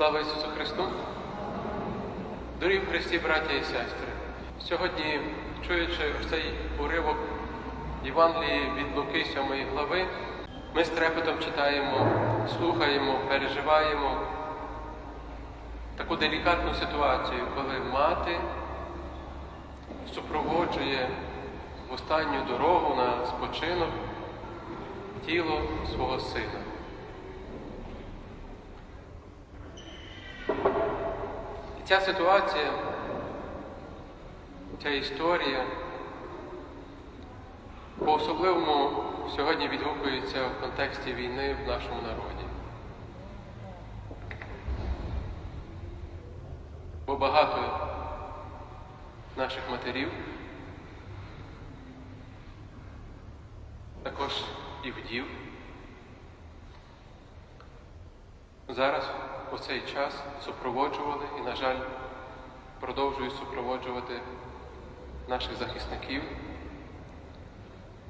Слава Ісусу Христу! Дорогі в Христі, браття і сестри! Сьогодні, чуючи цей уривок Євангелії від Луки 7 глави, ми з трепетом читаємо, слухаємо, переживаємо таку делікатну ситуацію, коли мати супроводжує в останню дорогу на спочинок тіло свого сина. Ця ситуація, ця історія по-особливому сьогодні відгукується в контексті війни в нашому народі. Бо багато наших матерів, також і вдів, зараз у цей час супроводжували і, на жаль, продовжують супроводжувати наших захисників,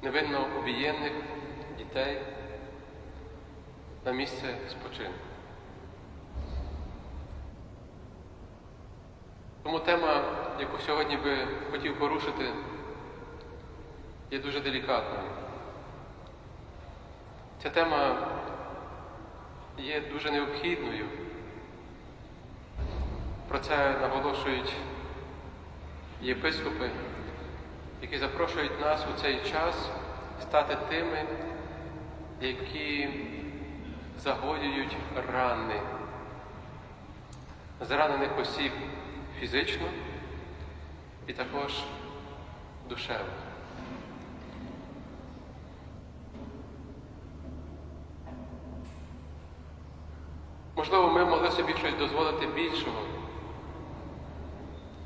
невинно обієнних дітей на місце спочинку. Тому тема, яку сьогодні би хотів порушити, є дуже делікатною. Ця тема є дуже необхідною. Про це наголошують єпископи, які запрошують нас у цей час стати тими, які загоюють рани зранених осіб фізично і також душевно. Можливо, ми могли собі щось дозволити більшого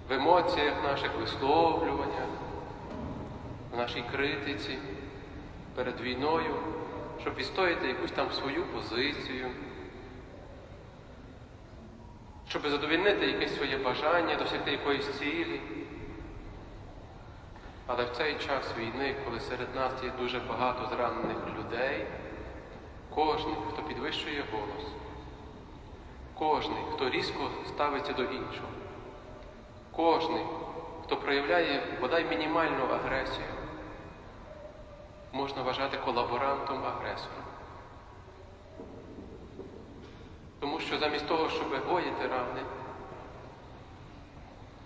в емоціях наших висловлюваннях, в нашій критиці перед війною, щоб відстояти якусь там свою позицію, щоб задовільнити якесь своє бажання, досягти якоїсь цілі. Але в цей час війни, коли серед нас є дуже багато зранених людей, кожен, хто підвищує голос, Кожний, хто різко ставиться до іншого, кожний, хто проявляє бодай мінімальну агресію, можна вважати колаборантом агресора. Тому що замість того, щоб гоїти рани,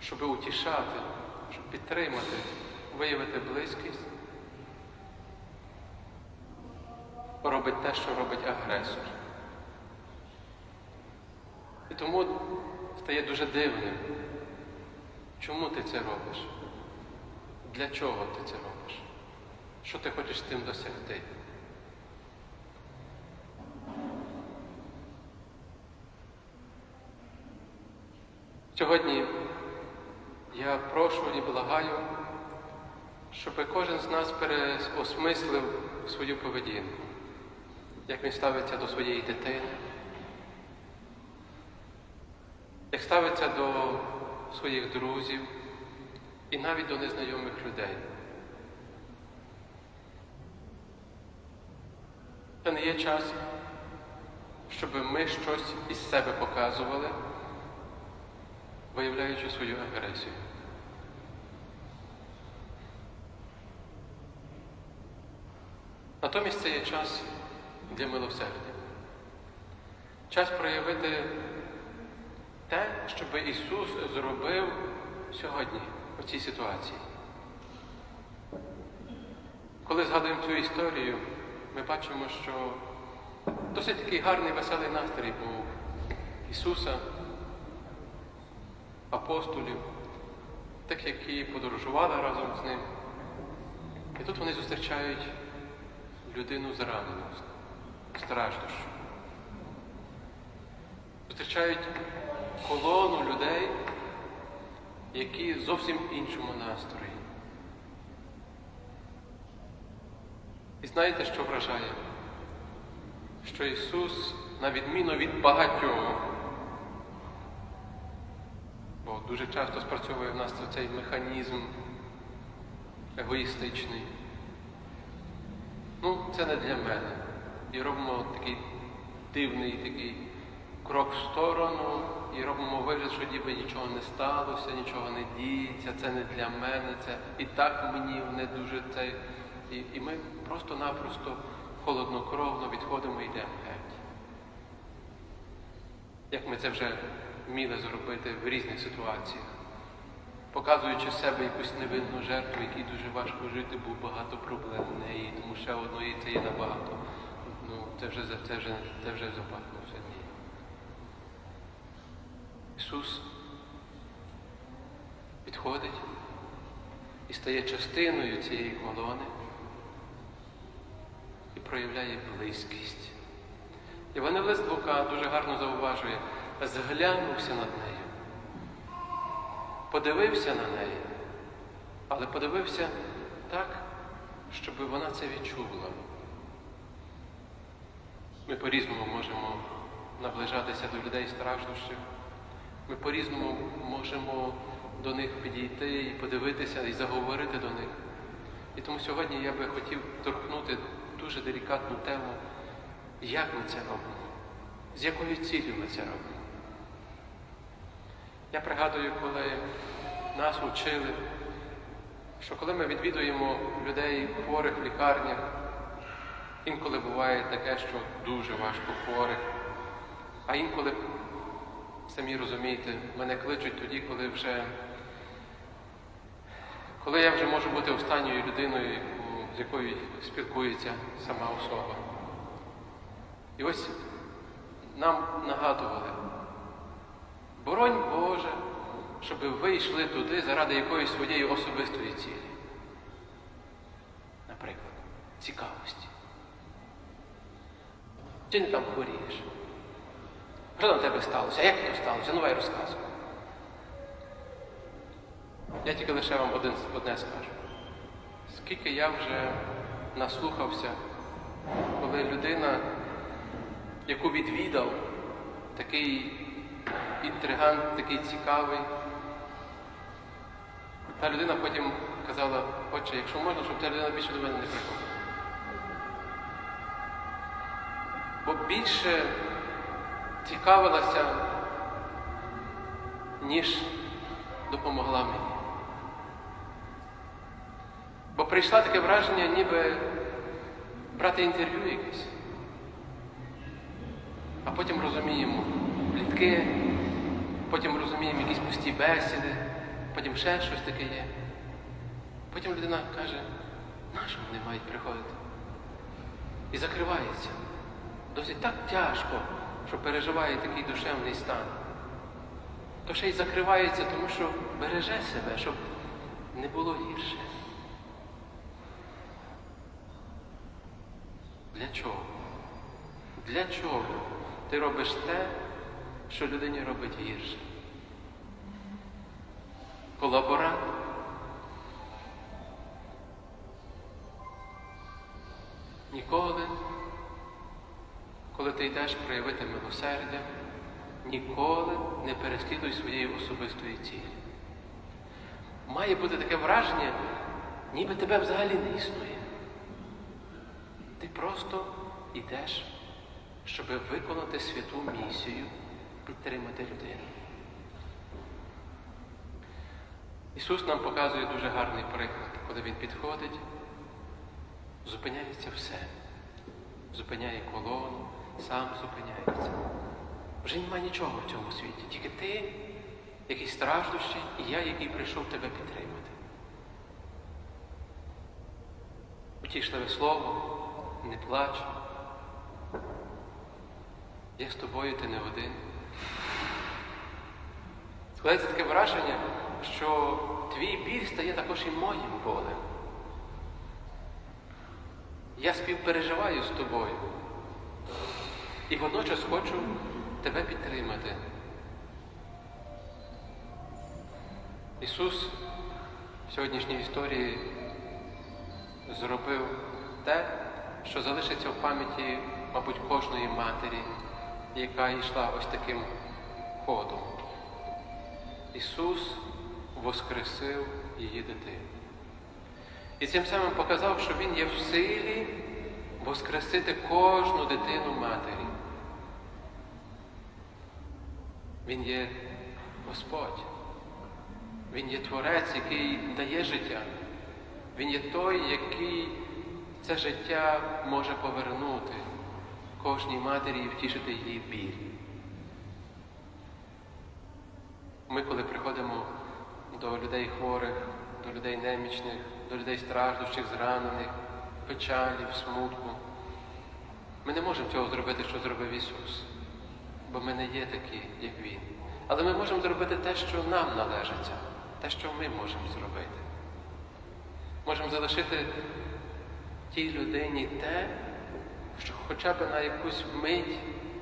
щоб утішати, щоб підтримати, виявити близькість, робить те, що робить агресор. І тому стає дуже дивним, чому ти це робиш? Для чого ти це робиш? Що ти хочеш з тим досягти? Сьогодні я прошу і благаю, щоб кожен з нас переосмислив свою поведінку, як він ставиться до своєї дитини як ставиться до своїх друзів і навіть до незнайомих людей. Це не є час, щоб ми щось із себе показували, виявляючи свою агресію. Натомість це є час для милосердя. Час проявити те, що би Ісус зробив сьогодні у цій ситуації. Коли згадуємо цю історію, ми бачимо, що досить такий гарний веселий настрій був Ісуса, апостолів, тих, які подорожували разом з ним. І тут вони зустрічають людину зранену, страждущу. Зустрічають колону людей, які зовсім іншому настрої. І знаєте, що вражає? Що Ісус, на відміну від багатьох, бо дуже часто спрацьовує в нас цей механізм егоїстичний. Ну, це не для мене. І робимо такий дивний такий крок в сторону і робимо вигляд, що ніби нічого не сталося, нічого не діється, це не для мене, це і так мені не дуже це. І, і ми просто-напросто холоднокровно відходимо і йдемо геть. Як ми це вже вміли зробити в різних ситуаціях, показуючи себе якусь невинну жертву, якій дуже важко жити, бо багато проблем в неї, тому ще одної це є набагато. Ну, це вже це вже це вже запахло все ні. Ісус підходить і стає частиною цієї колони і проявляє близькість. Євангелист Лука дуже гарно зауважує, зглянувся над нею, подивився на неї, але подивився так, щоб вона це відчула. Ми по-різному можемо наближатися до людей страждущих. Ми по-різному можемо до них підійти і подивитися, і заговорити до них. І тому сьогодні я би хотів торкнути дуже делікатну тему, як ми це робимо, з якою цілею ми це робимо. Я пригадую, коли нас учили, що коли ми відвідуємо людей хворих в лікарнях, інколи буває таке, що дуже важко хворих, а інколи, самі розумієте, мене кличуть тоді, коли вже коли я вже можу бути останньою людиною, з якою спілкується сама особа. І ось нам нагадували, боронь Боже, щоб ви йшли туди заради якоїсь своєї особистої цілі. Наприклад, цікавості. Чи не там хворієш? Що там в тебе сталося? Як то сталося? Ну, давай розказуй. Я тільки лише вам один, одне скажу. Скільки я вже наслухався, коли людина, яку відвідав, такий інтригант, такий цікавий, та людина потім казала, отче, якщо можна, щоб ця людина більше до мене не приходила. Бо більше цікавилася, ніж допомогла мені. Бо прийшла таке враження, ніби брати інтерв'ю якесь. А потім розуміємо плітки, потім розуміємо якісь пусті бесіди, потім ще щось таке є. Потім людина каже, нащо вони мають приходити? І закривається. Досить так тяжко, що переживає такий душевний стан. То ще й закривається, тому що береже себе, щоб не було гірше. Для чого? Для чого ти робиш те, що людині робить гірше? Колаборант. Ніколи, коли ти йдеш проявити милосердя, ніколи не переслідуй своєї особистої цілі. Має бути таке враження, ніби тебе взагалі не існує. Ти просто йдеш, щоб виконати святу місію, підтримати людину. Ісус нам показує дуже гарний приклад, коли Він підходить, зупиняється все. Зупиняє колону, сам зупиняється. Вже немає нічого в цьому світі, тільки ти, який страждущий, і я, який прийшов тебе підтримати. Утішливе слово, не плач. Я з тобою, ти не один. Складається таке враження, що твій біль стає також і моїм болем. Я співпереживаю з тобою. І водночас хочу тебе підтримати. Ісус в сьогоднішній історії зробив те, що залишиться в пам'яті, мабуть, кожної матері, яка йшла ось таким ходом. Ісус воскресив її дитину. І цим самим показав, що Він є в силі воскресити кожну дитину матері. Він є Господь. Він є Творець, який дає життя. Він є той, який це життя може повернути кожній матері і втішити її біль. Ми, коли приходимо до людей хворих, до людей немічних, до людей страждущих, зранених, в печалі, в смутку, ми не можемо цього зробити, що зробив Ісус, бо ми не є такі, як Він. Але ми можемо зробити те, що нам належиться, те, що ми можемо зробити. Можемо залишити тій людині те, що хоча б на якусь мить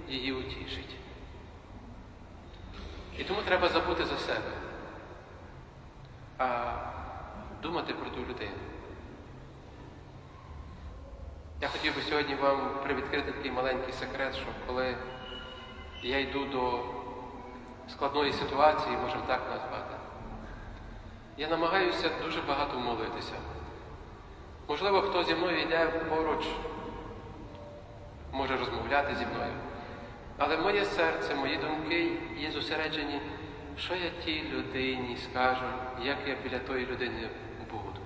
її утішить. І тому треба забути за себе, а думати про ту людину. Я хотів би сьогодні вам привідкрити такий маленький секрет, що коли я йду до складної ситуації, можемо так назвати, я намагаюся дуже багато молитися. Можливо, хто зі мною йде поруч, може розмовляти зі мною. Але моє серце, мої думки є зосереджені, що я тій людині скажу, як я біля тої людини буду.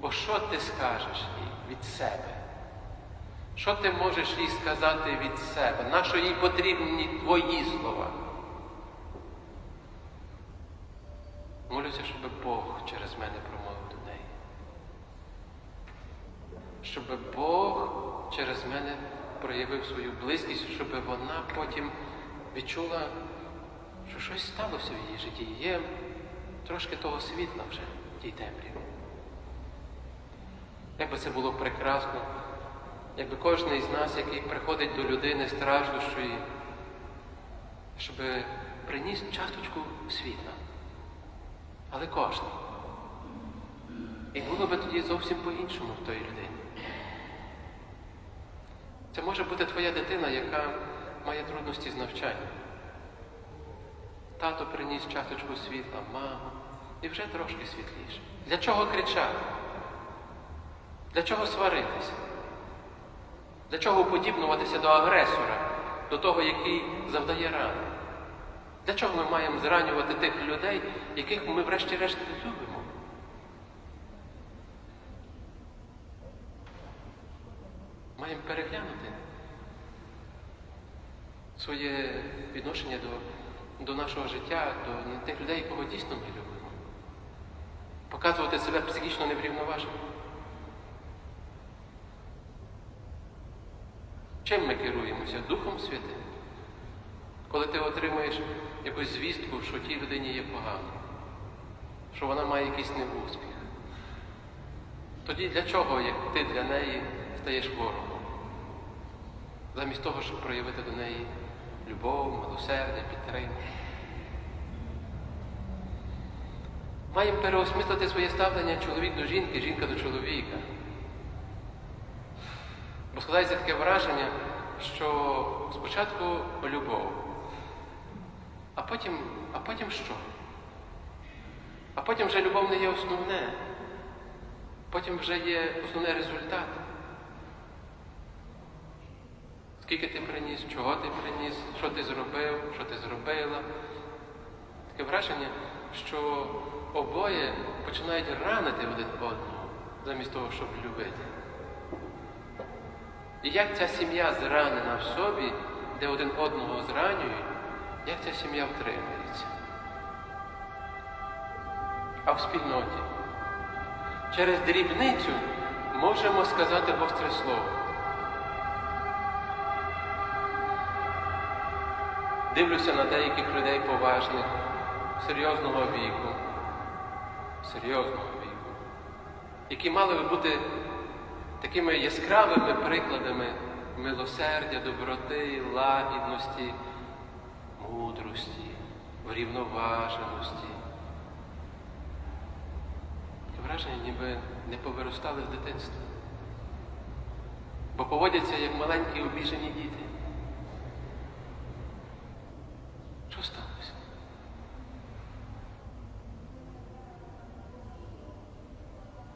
Бо що ти скажеш їй від себе? Що ти можеш їй сказати від себе? На що їй потрібні твої слова? Молюся, щоб Бог через мене промовив до неї. Щоб Бог через мене проявив свою близькість, щоб вона потім відчула, що щось сталося в її житті. Є трошки того світла вже в тій темряві. Як би це було прекрасно, якби кожен із нас, який приходить до людини страждущої, щоб приніс часточку світла. Але кожен. І було би тоді зовсім по-іншому в тої людині. Це може бути твоя дитина, яка має трудності з навчанням. Тато приніс часточку світла, мама, і вже трошки світліше. Для чого кричати? Для чого сваритися? Для чого подібнуватися до агресора, до того, який завдає рани? Для чого ми маємо зранювати тих людей, яких ми врешті-решт любимо? Маємо переглянути своє відношення до, до нашого життя, до тих людей, якого дійсно ми любимо. Показувати себе психічно неврівноваженим. Чим ми керуємося? Духом Святим. Коли ти отримуєш якусь звістку, що тій людині є погано, що вона має якийсь неуспіх, тоді для чого, як ти для неї стаєш ворогом? Замість того, щоб проявити до неї любов, милосердя, підтримку. Маємо переосмислити своє ставлення чоловік до жінки, жінка до чоловіка. Бо складається таке враження, що спочатку любов, а потім, а потім що? А потім вже любов не є основне. Потім вже є основний результат. Скільки ти приніс, чого ти приніс, що ти зробив, що ти зробила. Таке враження, що обоє починають ранити один одного, замість того, щоб любити. І як ця сім'я зранена в собі, де один одного зранюють, як ця сім'я втримується? А в спільноті через дрібницю можемо сказати гостре слово. Дивлюся на деяких людей поважних, серйозного віку, серйозного віку, які мали би бути такими яскравими прикладами милосердя, доброти, лагідності, мудрості, врівноваженості. Таке враження, ніби не повиростали з дитинства, бо поводяться як маленькі обіжені діти. Що сталося?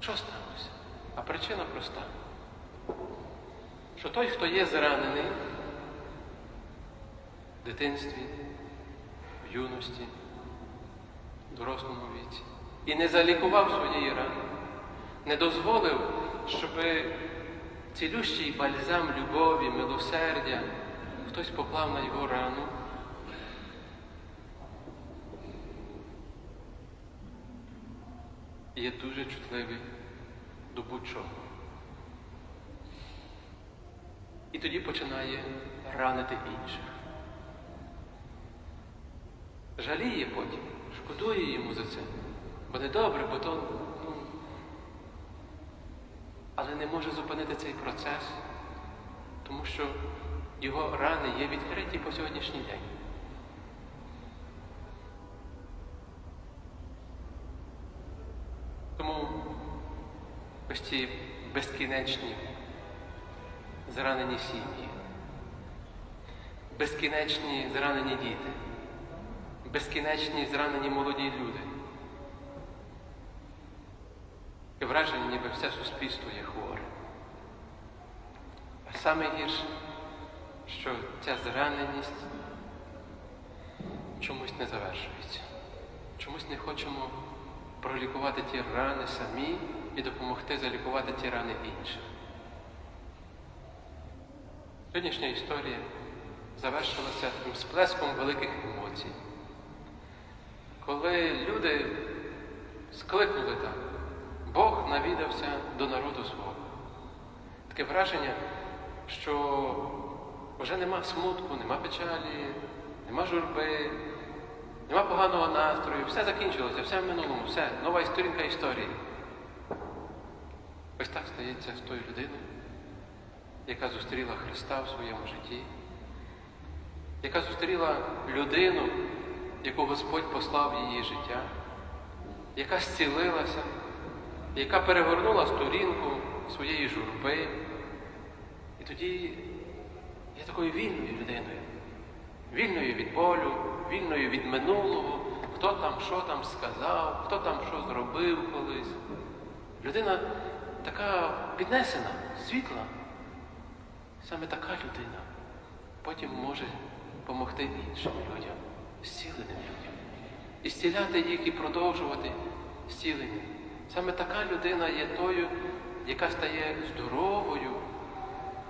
Що сталося? А причина проста. Що той, хто є зранений в дитинстві, в юності, в дорослому віці. І не залікував своєї рани, не дозволив, щоб цілющий бальзам любові, милосердя хтось поклав на його рану. Є дуже чутливий до будь-чого. І тоді починає ранити інших. Жаліє потім, шкодує йому за це. Бо не добре, бо то. Ну, але не може зупинити цей процес, тому що його рани є відкриті по сьогоднішній день. Тому ось ці безкінечні зранені сім'ї, безкінечні зранені діти, безкінечні зранені молоді люди. І враження, ніби все суспільство є хворе. А саме гірше, що ця зраненість чомусь не завершується. Чомусь не хочемо пролікувати ті рани самі і допомогти залікувати ті рани інших. Сьогоднішня історія завершилася таким сплеском великих емоцій. Коли люди скликнули так, Бог навідався до народу свого. Таке враження, що вже нема смутку, нема печалі, нема журби, нема поганого настрою, все закінчилося, все в минулому, все, нова сторінка історії. Ось так стається з тою людиною, яка зустріла Христа в своєму житті, яка зустріла людину, яку Господь послав в її життя, яка зцілилася, яка перегорнула сторінку своєї журби. І тоді є такою вільною людиною, вільною від болю, вільною від минулого, хто там що там сказав, хто там що зробив колись. Людина така піднесена, світла. Саме така людина потім може допомогти іншим людям, зціленим людям. І зціляти їх і продовжувати зцілення. Саме така людина є тою, яка стає здоровою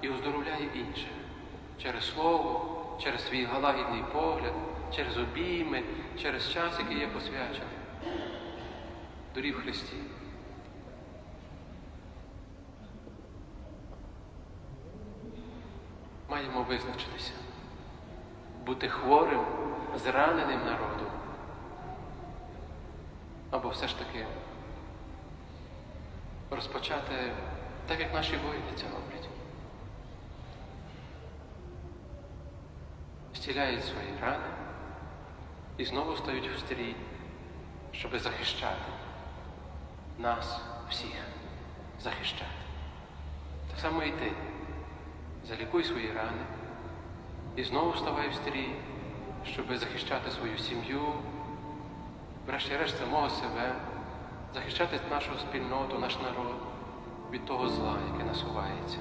і оздоровляє інших через слово, через свій галагідний погляд, через обійми, через час, який є посвячений. Дорів Христі. Маємо визначитися, бути хворим, зраненим народом. Або все ж таки розпочати так, як наші воїни це роблять. Зціляють свої рани і знову стають в стрій, щоб захищати нас всіх, захищати. Так само і ти. Залікуй свої рани і знову вставай в стрій, щоб захищати свою сім'ю, врешті-решт самого себе, захищати нашу спільноту, наш народ від того зла, яке насувається.